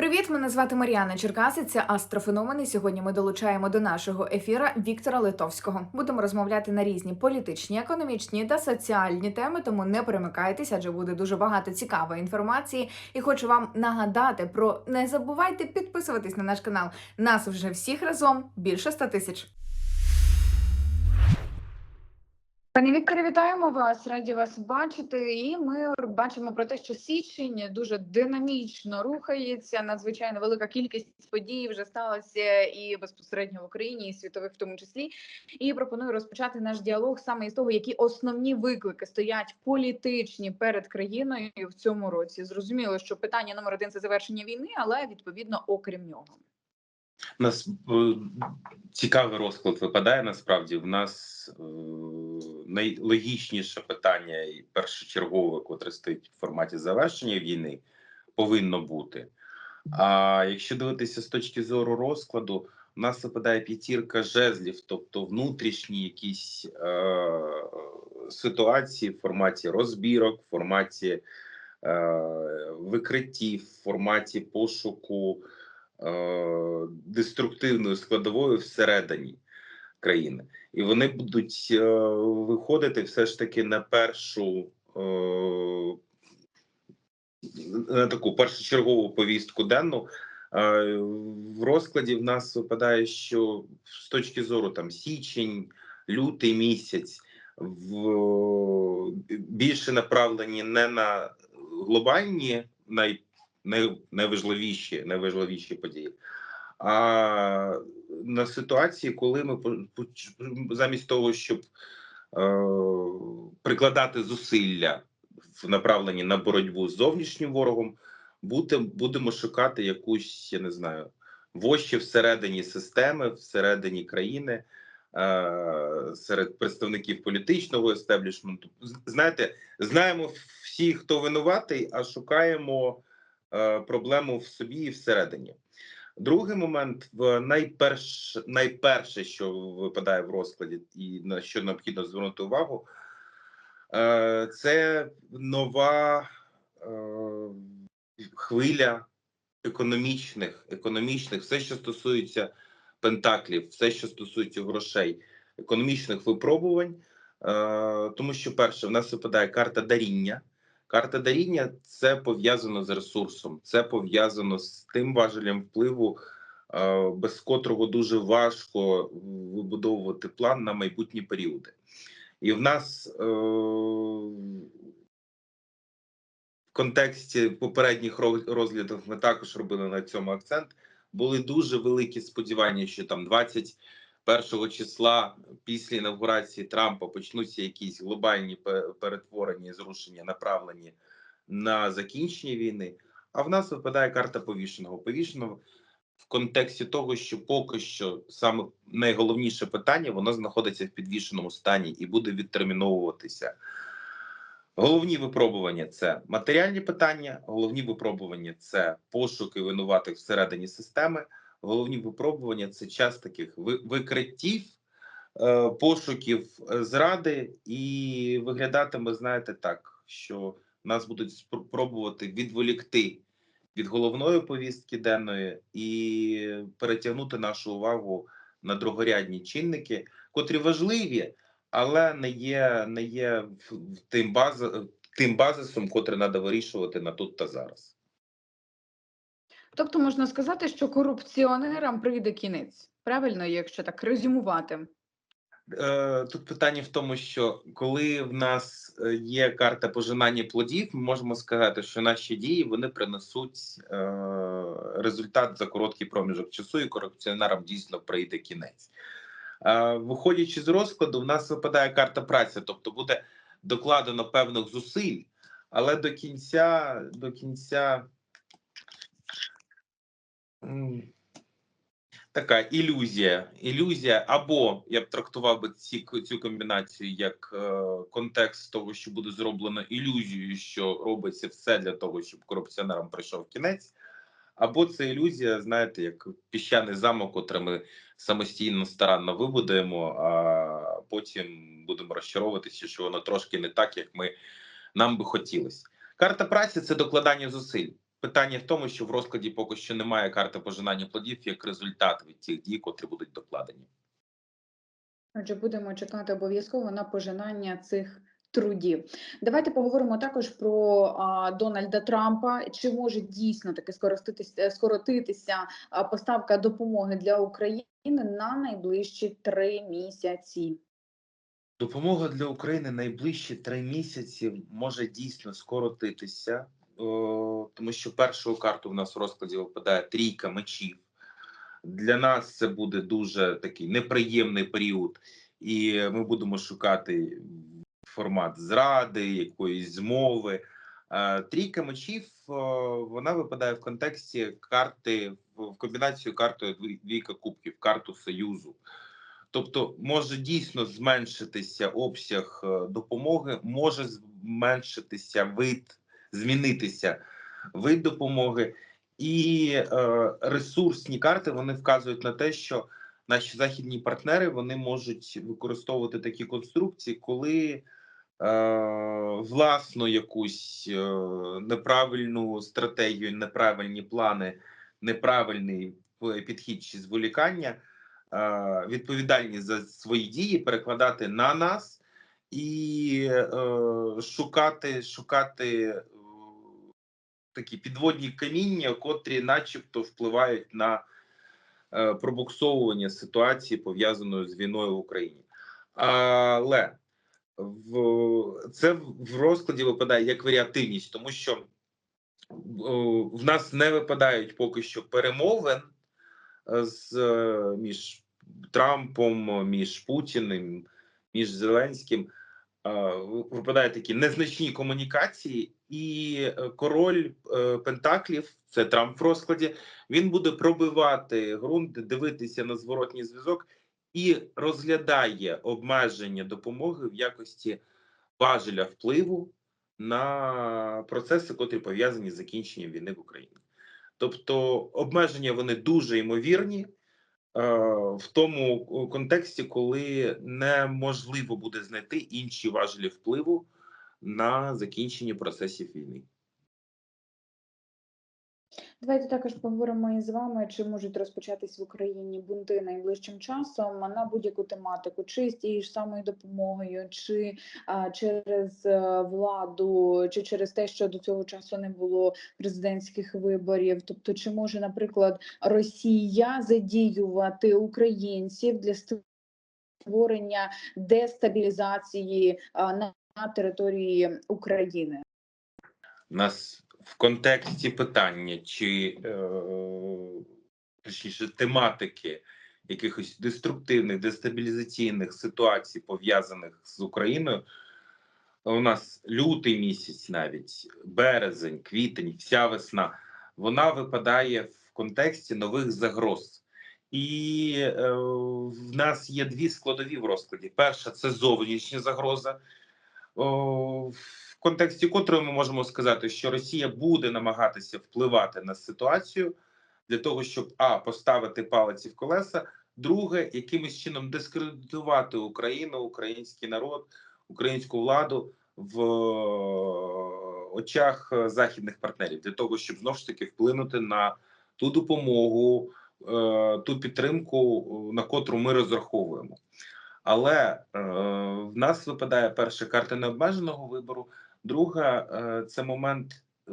Привіт, мене звати Мар'яна Черкаси. Це Астрофеномени. Сьогодні ми долучаємо до нашого ефіра Віктора Литовського. Будемо розмовляти на різні політичні, економічні та соціальні теми. Тому не перемикайтеся, адже буде дуже багато цікавої інформації. І хочу вам нагадати про не забувайте підписуватись на наш канал. Нас вже всіх разом більше 100 тисяч. Пані Вікторе, вітаємо вас. Раді вас бачити. І ми бачимо про те, що січень дуже динамічно рухається. Надзвичайно велика кількість подій вже сталася і безпосередньо в Україні, і світових в тому числі. І пропоную розпочати наш діалог саме із того, які основні виклики стоять політичні перед країною в цьому році. Зрозуміло, що питання номер один це завершення війни, але відповідно, окрім нього. Нас е, цікавий розклад випадає насправді. В нас е, найлогічніше питання і першочергове, котре стоїть в форматі завершення війни, повинно бути. А якщо дивитися з точки зору розкладу, у нас випадає п'ятірка жезлів, тобто внутрішні якісь е, ситуації в форматі розбірок, в форматі е, викриттів, в форматі пошуку деструктивною складовою всередині країни, і вони будуть е, виходити все ж таки на першу е, на таку першочергову повістку денну. Е, В розкладі в нас випадає, що з точки зору там січень, лютий місяць в більше направлені не на глобальні най, найважливіші, найважливіші події, а на ситуації, коли ми замість того, щоб е, прикладати зусилля в направленні на боротьбу з зовнішнім ворогом, будемо шукати якусь, я не знаю, вощі всередині системи, всередині країни, е, серед представників політичного естеблішменту. Знаєте, знаємо всі, хто винуватий, а шукаємо проблему в собі і всередині. Другий момент найперш, найперше, що випадає в розкладі, і на що необхідно звернути увагу, е, це нова е, хвиля економічних, економічних, все, що стосується пентаклів, все, що стосується грошей, економічних випробувань. Е, тому що перше, в нас випадає карта даріння. Карта даріння це пов'язано з ресурсом, це пов'язано з тим важелем впливу, е, без котрого дуже важко вибудовувати план на майбутні періоди. І в нас е, в контексті попередніх розглядів ми також робили на цьому акцент. Були дуже великі сподівання, що там 21 числа після інавгурації Трампа почнуться якісь глобальні перетворення і зрушення, направлені на закінчення війни. А в нас випадає карта повішеного. Повішеного в контексті того, що поки що саме найголовніше питання воно знаходиться в підвішеному стані і буде відтерміновуватися. Головні випробування це матеріальні питання, головні випробування це пошуки винуватих всередині системи. Головні випробування це час таких викриттів, е, пошуків е, зради, і виглядатиме, знаєте, так, що нас будуть спро- пробувати відволікти від головної повістки денної і перетягнути нашу увагу на другорядні чинники, котрі важливі, але не є, не є тим, база, тим базисом, котрий треба вирішувати на тут та зараз. Тобто можна сказати, що корупціонерам прийде кінець. Правильно, якщо так резюмувати. Е, Тут питання в тому, що коли в нас е, є карта пожинання плодів, ми можемо сказати, що наші дії вони принесуть е, результат за короткий проміжок часу, і корупціонерам дійсно прийде кінець. Виходячи з розкладу, в нас випадає карта праці, тобто буде докладено певних зусиль, але до кінця до кінця. Така ілюзія. Ілюзія, або я б трактував би ці цю комбінацію як е, контекст того, що буде зроблено ілюзією, що робиться все для того, щоб корупціонерам прийшов кінець. Або це ілюзія, знаєте, як піщаний замок, котрий ми самостійно старанно вибудуємо, а потім будемо розчаровуватися, що воно трошки не так, як ми нам би хотілося. Карта праці це докладання зусиль. Питання в тому, що в розкладі поки що немає карти пожинання плодів як результат від тих дій, котрі будуть докладені. Отже, будемо чекати обов'язково на пожинання цих трудів. Давайте поговоримо також про а, Дональда Трампа. Чи може дійсно таки скоротитися, скоротитися а, поставка допомоги для України на найближчі три місяці? Допомога для України найближчі три місяці може дійсно скоротитися, тому що першою карту в нас в розкладі випадає трійка мечів. Для нас це буде дуже такий неприємний період, і ми будемо шукати формат зради, якоїсь змови. Е, Трійка мечів вона випадає в контексті карти в комбінацію картою двійка кубків, карту союзу. Тобто може дійсно зменшитися обсяг е, допомоги, може зменшитися вид, змінитися вид допомоги, і е, ресурсні карти вони вказують на те, що наші західні партнери вони можуть використовувати такі конструкції, коли е, власну якусь е, неправильну стратегію, неправильні плани, неправильний підхід чи зволікання е, відповідальність за свої дії перекладати на нас і шукати, шукати такі підводні каміння, котрі, начебто, впливають на е, пробуксовування ситуації пов'язаної з війною в Україні. Але в це в розкладі випадає як варіативність, тому що о, в нас не випадають поки що перемовин е, з е, між Трампом, між Путіним, між Зеленським. Випадають такі незначні комунікації, і е, король е, Пентаклів, це Трамп в розкладі. Він буде пробивати ґрунт, дивитися на зворотній зв'язок і розглядає обмеження допомоги в якості важеля впливу на процеси, котрі пов'язані з закінченням війни в Україні. Тобто обмеження вони дуже ймовірні в тому контексті, коли неможливо буде знайти інші важелі впливу на закінчення процесів війни. Давайте також поговоримо із вами, чи можуть розпочатись в Україні бунти найближчим часом на будь-яку тематику, чи з тією ж самою допомогою, чи а, через е, владу, чи через те, що до цього часу не було президентських виборів. Тобто, чи може, наприклад, Росія задіювати українців для створення дестабілізації а, на, території України? Нас в контексті питання чи е, точніше тематики якихось деструктивних, дестабілізаційних ситуацій, пов'язаних з Україною, у нас лютий місяць, навіть березень, квітень, вся весна, вона випадає в контексті нових загроз. І е, в нас є дві складові в розкладі. Перша це зовнішня загроза. О, контексті котрої ми можемо сказати, що Росія буде намагатися впливати на ситуацію для того, щоб а поставити палиці в колеса, друге, якимось чином дискредитувати Україну, український народ, українську владу в очах західних партнерів для того, щоб знову ж таки вплинути на ту допомогу, е, ту підтримку, на котру ми розраховуємо. Але е, в нас випадає перша карта необмеженого вибору. Друга е, це момент, е,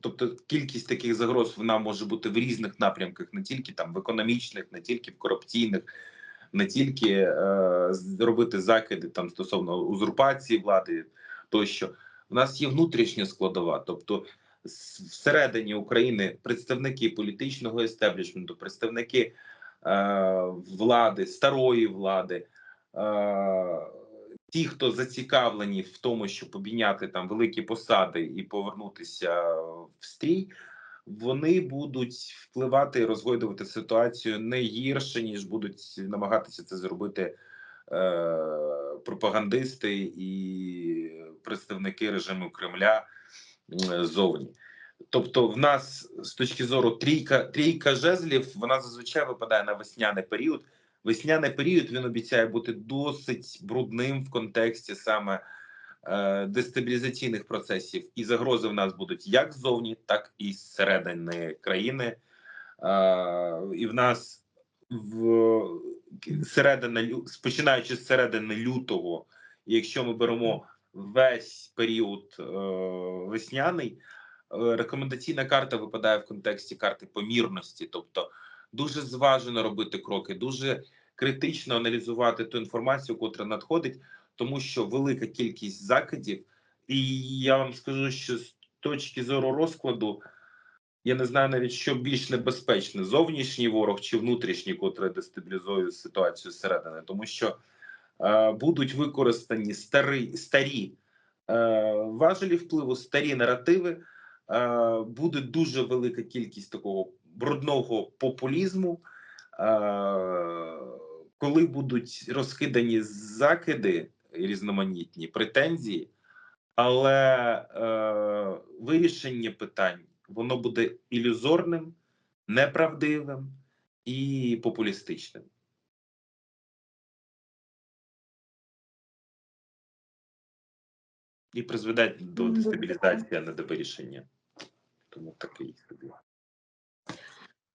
тобто кількість таких загроз вона може бути в різних напрямках, не тільки там в економічних, не тільки в корупційних, не тільки е, зробити закиди там стосовно узурпації влади тощо. У нас є внутрішня складова, тобто всередині України представники політичного естеблішменту, представники е, влади, старої влади. Е, ті, хто зацікавлені в тому, щоб обійняти там великі посади і повернутися в стрій, вони будуть впливати і розгойдувати ситуацію не гірше, ніж будуть намагатися це зробити е, пропагандисти і представники режиму Кремля зовні. Тобто, в нас з точки зору трійка, трійка жезлів, вона зазвичай випадає на весняний період. Весняний період він обіцяє бути досить брудним в контексті саме е, дестабілізаційних процесів, і загрози в нас будуть як ззовні, так і зсередини країни. Е, і в нас в середина починаючи з середини лютого, якщо ми беремо весь період е, весняний, е, рекомендаційна карта випадає в контексті карти помірності, тобто дуже зважено робити кроки, дуже критично аналізувати ту інформацію, котра надходить, тому що велика кількість закидів, і я вам скажу, що з точки зору розкладу. Я не знаю навіть, що більш небезпечне: зовнішній ворог чи внутрішній, котрий дестабілізує ситуацію зсередини, тому що е, будуть використані старі, старі е, важелі впливу, старі наративи. Е, буде дуже велика кількість такого брудного популізму, е, коли будуть розкидані закиди різноманітні претензії, але е, вирішення питань воно буде ілюзорним, неправдивим і популістичним. І призведе до дестабілізації, а не до вирішення. Тому такий собі.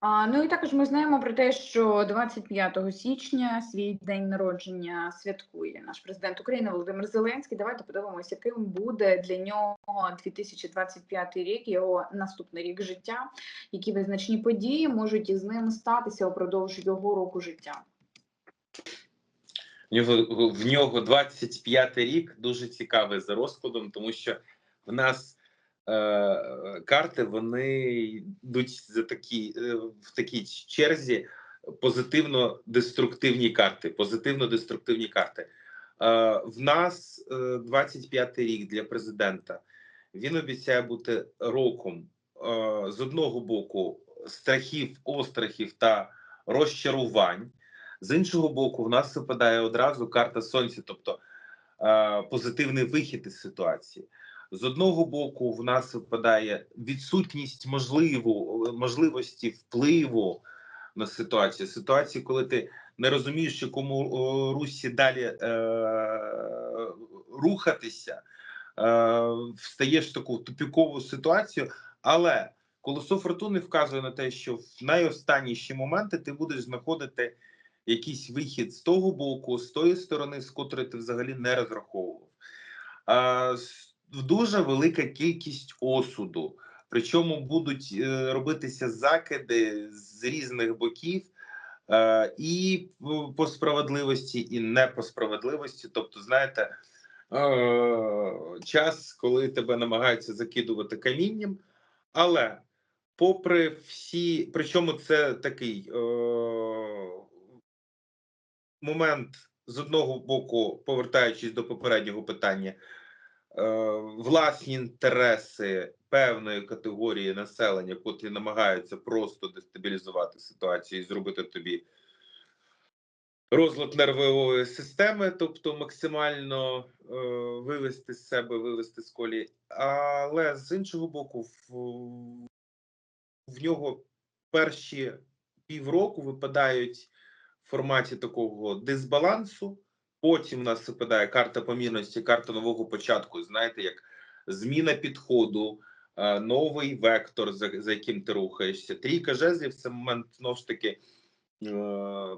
А, ну і також ми знаємо про те, що 25 січня свій день народження святкує наш президент України Володимир Зеленський. Давайте подивимося, яким буде для нього 2025 рік, його наступний рік життя, які визначні події можуть із ним статися упродовж його року життя. В нього, в нього 25 рік дуже цікавий за розкладом, тому що в нас е, карти вони йдуть за такі, е, в такій черзі позитивно-деструктивні карти. Позитивно-деструктивні карти. Е, в нас е, 25 рік для президента. Він обіцяє бути роком е, з одного боку страхів, острахів та розчарувань. З іншого боку, в нас випадає одразу карта сонця, тобто е, позитивний вихід із ситуації. З одного боку, в нас випадає відсутність можливу, можливості впливу на ситуацію. Ситуації, коли ти не розумієш, в якому русі далі е, рухатися, е, встаєш в таку тупікову ситуацію, але колесо фортуни вказує на те, що в найостанніші моменти ти будеш знаходити якийсь вихід з того боку, з тої сторони, з котрої ти взагалі не розраховував. С- дуже велика кількість осуду. Причому будуть е, робитися закиди з різних боків, е, і по справедливості, і не по справедливості. Тобто, знаєте, е, час, коли тебе намагаються закидувати камінням, але попри всі, причому це такий момент з одного боку, повертаючись до попереднього питання, власні інтереси певної категорії населення, котрі намагаються просто дестабілізувати ситуацію і зробити тобі розлад нервової системи, тобто максимально е, вивести з себе, вивести з колії. Але з іншого боку, в, в нього перші півроку випадають в форматі такого дисбалансу. Потім нас випадає карта помірності, карта нового початку. Знаєте, як зміна підходу, е, новий вектор, за, за яким ти рухаєшся. Трійка жезлів це момент знову ж таки е,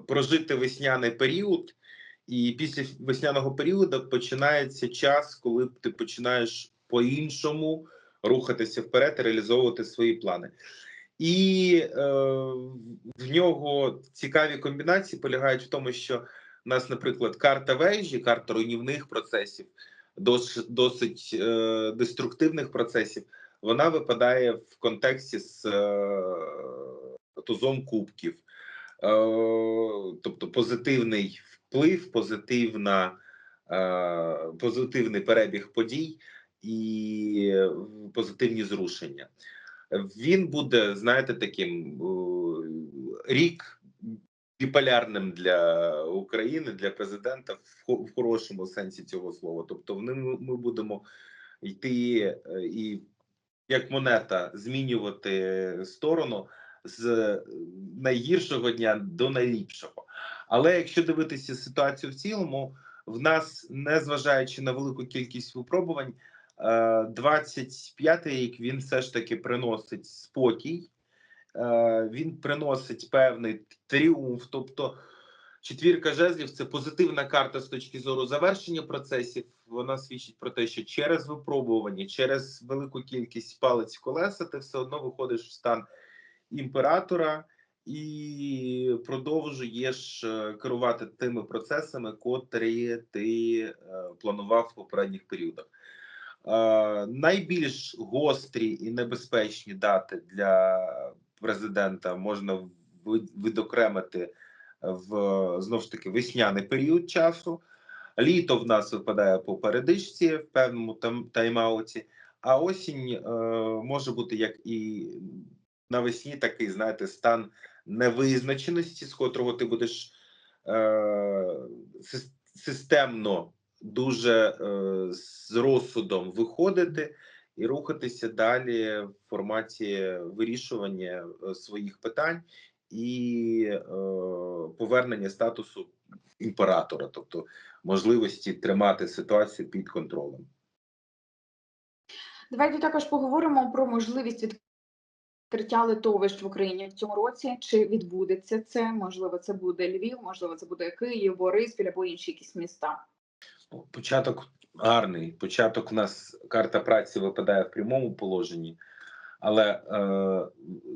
прожити весняний період, і після весняного періоду починається час, коли ти починаєш по-іншому рухатися вперед реалізовувати свої плани. І е, в нього цікаві комбінації полягають в тому, що у нас, наприклад, карта вежі, карта руйнівних процесів, досить, досить е, деструктивних процесів, вона випадає в контексті з е, тузом кубків, е, тобто позитивний вплив, позитивна, е, позитивний перебіг подій і е, позитивні зрушення. Він буде, знаєте, таким о, рік біполярним для України, для президента в, хорошому сенсі цього слова. Тобто, в ним ми будемо йти е, і як монета змінювати сторону з найгіршого дня до найліпшого. Але якщо дивитися ситуацію в цілому, в нас, незважаючи на велику кількість випробувань, е, 25-й рік він все ж таки приносить спокій, е, він приносить певний тріумф. Тобто, четвірка жезлів це позитивна карта з точки зору завершення процесів. Вона свідчить про те, що через випробування, через велику кількість палець колеса, ти все одно виходиш в стан імператора і продовжуєш е, керувати тими процесами, котрі ти е, планував в попередніх періодах. Е, Найбільш гострі і небезпечні дати для президента можна відокремити в знову ж таки весняний період часу. Літо в нас випадає по передишці в певному там тайм-ауті, а осінь е, може бути як і навесні такий, знаєте, стан невизначеності, з котрого ти будеш е, системно дуже е, з розсудом виходити і рухатися далі в форматі вирішування е, своїх питань і е, повернення статусу імператора, тобто можливості тримати ситуацію під контролем. Давайте також поговоримо про можливість відкриття литовищ в Україні в цьому році. Чи відбудеться це? Можливо, це буде Львів, можливо, це буде Київ, Бориспіль або інші якісь міста. Ну, Початок гарний. Початок у нас карта праці випадає в прямому положенні, але е,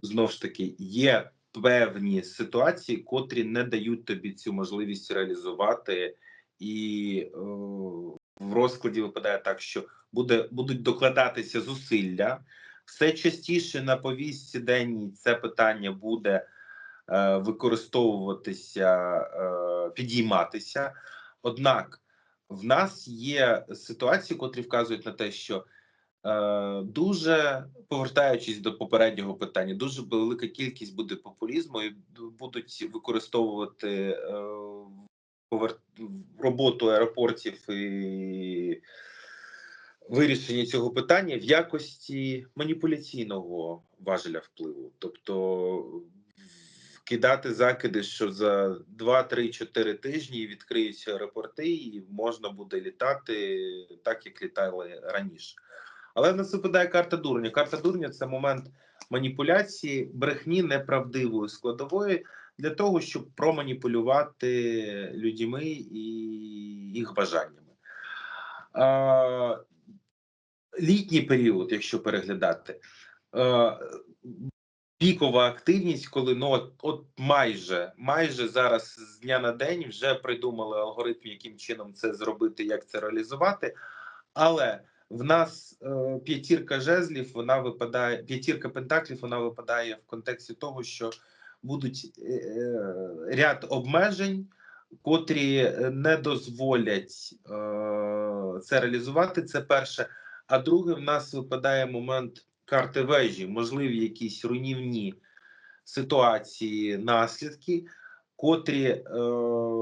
знову ж таки є певні ситуації, котрі не дають тобі цю можливість реалізувати, і е, в розкладі випадає так, що буде будуть докладатися зусилля. Все частіше на повістці денній це питання буде е, використовуватися, е, підійматися. Однак в нас є ситуації, котрі вказують на те, що е, дуже повертаючись до попереднього питання, дуже велика кількість буде популізму і будуть використовувати е, роботу аеропортів і вирішення цього питання в якості маніпуляційного важеля впливу, тобто кидати закиди, що за 2, 3, 4 тижні відкриються аеропорти, і можна буде літати так, як літали раніше. Але в нас випадає карта дурня. Карта дурня це момент маніпуляції, брехні неправдивої складової для того, щоб проманіпулювати людьми і їх бажаннями. Літній період, якщо переглядати, пікова активність, коли ну от, от майже майже зараз з дня на день вже придумали алгоритм, яким чином це зробити, як це реалізувати. Але в нас е, п'ятірка жезлів, вона випадає, п'ятірка пентаклів, вона випадає в контексті того, що будуть е, е, ряд обмежень, котрі не дозволять е, це реалізувати. Це перше. А друге, в нас випадає момент карти вежі, можливі якісь руйнівні ситуації, наслідки, котрі е,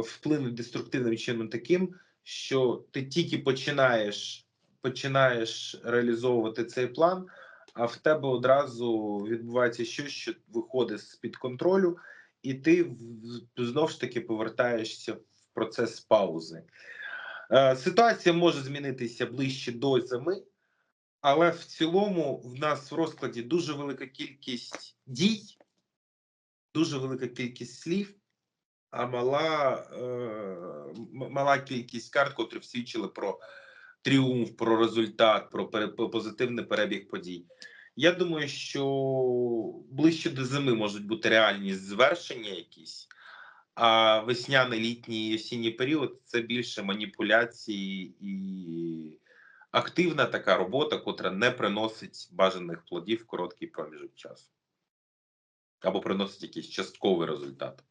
вплинуть деструктивним чином таким, що ти тільки починаєш, починаєш реалізовувати цей план, а в тебе одразу відбувається щось, що виходить з-під контролю, і ти знову ж таки повертаєшся в процес паузи. Е, Ситуація може змінитися ближче до зими, але в цілому в нас в розкладі дуже велика кількість дій, дуже велика кількість слів, а мала, е, мала кількість карт, котрі свідчили про тріумф, про результат, про позитивний перебіг подій. Я думаю, що ближче до зими можуть бути реальні звершення якісь, а весняний, літній і осінній період це більше маніпуляції і активна така робота, котра не приносить бажаних плодів в короткий проміжок часу. Або приносить якийсь частковий результат.